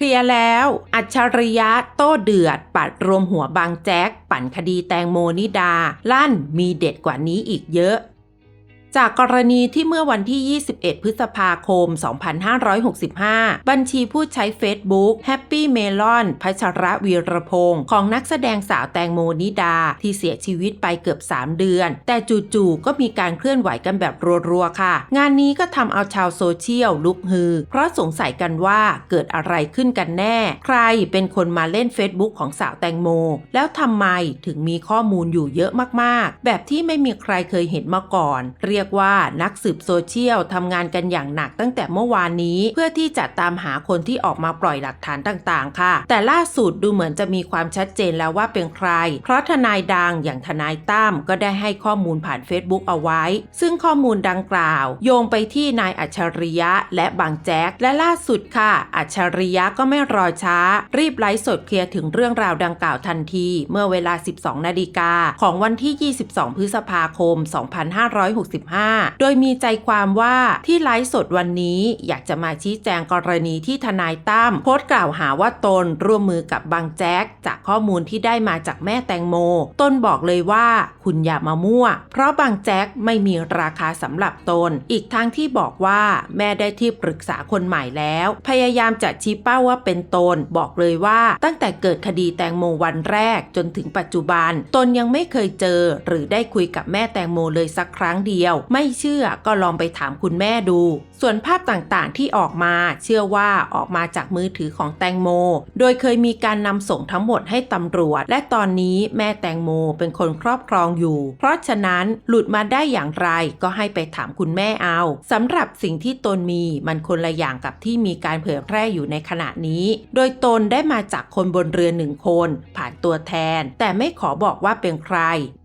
เคลียร์แล้ว อัจฉริยะโต้เดือด ปัดรวมหัวบางแจ๊ก ปั่นคดีแตงโมนิดา ลั่นมีเด็ดกว่านี้อีกเยอะ จากกรณีที่เมื่อวันที่ 21 พฤษภาคม 2565 บัญชีผู้ใช้ Facebook Happy Melon พัชระวีรพงศ์ของนักแสดงสาวแตงโมนิดา ที่เสียชีวิตไปเกือบ 3 เดือน แต่จู่ๆก็มีการเคลื่อนไหวกันแบบรัวๆ ค่ะ งานนี้ก็ทำเอาชาวโซเชียลลุกฮือ เพราะสงสัยกันว่าเกิดอะไรขึ้นกันแน่ ใครเป็นคนมาเล่น Facebook ของสาวแตงโม แล้วทำไมถึงมีข้อมูลอยู่เยอะมากๆ แบบที่ไม่มีใครเคยเห็นมาก่อน เรียกว่านักสืบโซเชียลทำงานกันอย่างหนักตั้งแต่เมื่อวานนี้เพื่อที่จะตามหาคนที่ออกมาปล่อยหลักฐานต่างๆ ค่ะ แต่ล่าสุดดูเหมือนจะมีความชัดเจนแล้วว่าเป็นใคร เพราะทนายดังอย่างทนายตั้มก็ได้ให้ข้อมูลผ่าน Facebook เอาไว้ ซึ่งข้อมูลดังกล่าว โยงไปที่นายอัจฉริยะและบางแจ๊กและล่าสุดค่ะ อัจฉริยะก็ไม่รอช้า รีบไลฟ์สดเคลียร์ถึงเรื่องราวดังกล่าวทันที เมื่อเวลา 12 นาฬิกาของวันที่ 22 พฤษภาคม2565 โดยมีใจความว่าที่ไลฟ์สดวันนี้อยากจะมาชี้แจงกรณีที่ทนายตั้มโพสต์กล่าวหาว่าตนร่วมมือกับบางแจ๊กจากข้อมูลที่ได้มาจากแม่แตงโม ตนบอกเลยว่าคุณอย่ามามั่ว เพราะบางแจ๊กไม่มีราคาสำหรับตน อีกทั้งที่บอกว่าแม่ได้ที่ปรึกษาคนใหม่แล้ว พยายามจะชี้เป้าว่าเป็นตน บอกเลยว่าตั้งแต่เกิดคดีแตงโมวันแรกจนถึงปัจจุบัน ตนยังไม่เคยเจอ หรือได้คุยกับแม่แตงโมเลยสักครั้งเดียวไม่เชื่อก็ลองไปถามคุณแม่ดู ส่วนภาพต่างๆที่ออกมาเชื่อว่าออกมาจากมือถือของแตงโม โดยเคยมีการนำส่งทั้งหมดให้ตำรวจ และตอนนี้แม่แตงโมเป็นคนครอบครองอยู่ เพราะฉะนั้นหลุดมาได้อย่างไรก็ให้ไปถามคุณแม่เอาสำหรับสิ่งที่ตนมีมันคนละอย่างกับที่มีการเผยแพร่อยู่ในขณะนี้ โดยตนได้มาจากคนบนเรือหนึ่งคน ผ่านตัวแทน แต่ไม่ขอบอกว่าเป็นใคร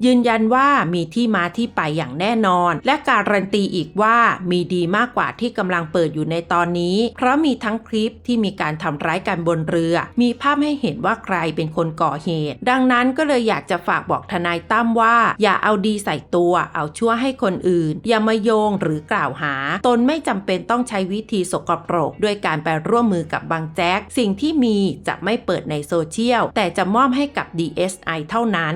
ยืนยันว่ามีที่มาที่ไปอย่างแน่นอนและการันตีอีกว่ามีดีมากกว่าที่กำลังเปิดอยู่ในตอนนี้ เพราะมีทั้งคลิปที่มีการทำร้ายกันบนเรือ มีภาพให้เห็นว่าใครเป็นคนก่อเหตุ ดังนั้นก็เลยอยากจะฝากบอกทนายตั้มว่า อย่าเอาดีใส่ตัว เอาชั่วให้คนอื่น อย่ามาโยงหรือกล่าวหา ตนไม่จำเป็นต้องใช้วิธีสกปรก ด้วยการไปร่วมมือกับบางแจ๊กสิ่งที่มีจะไม่เปิดในโซเชียลแต่จะมอบให้กับ DSI เท่านั้น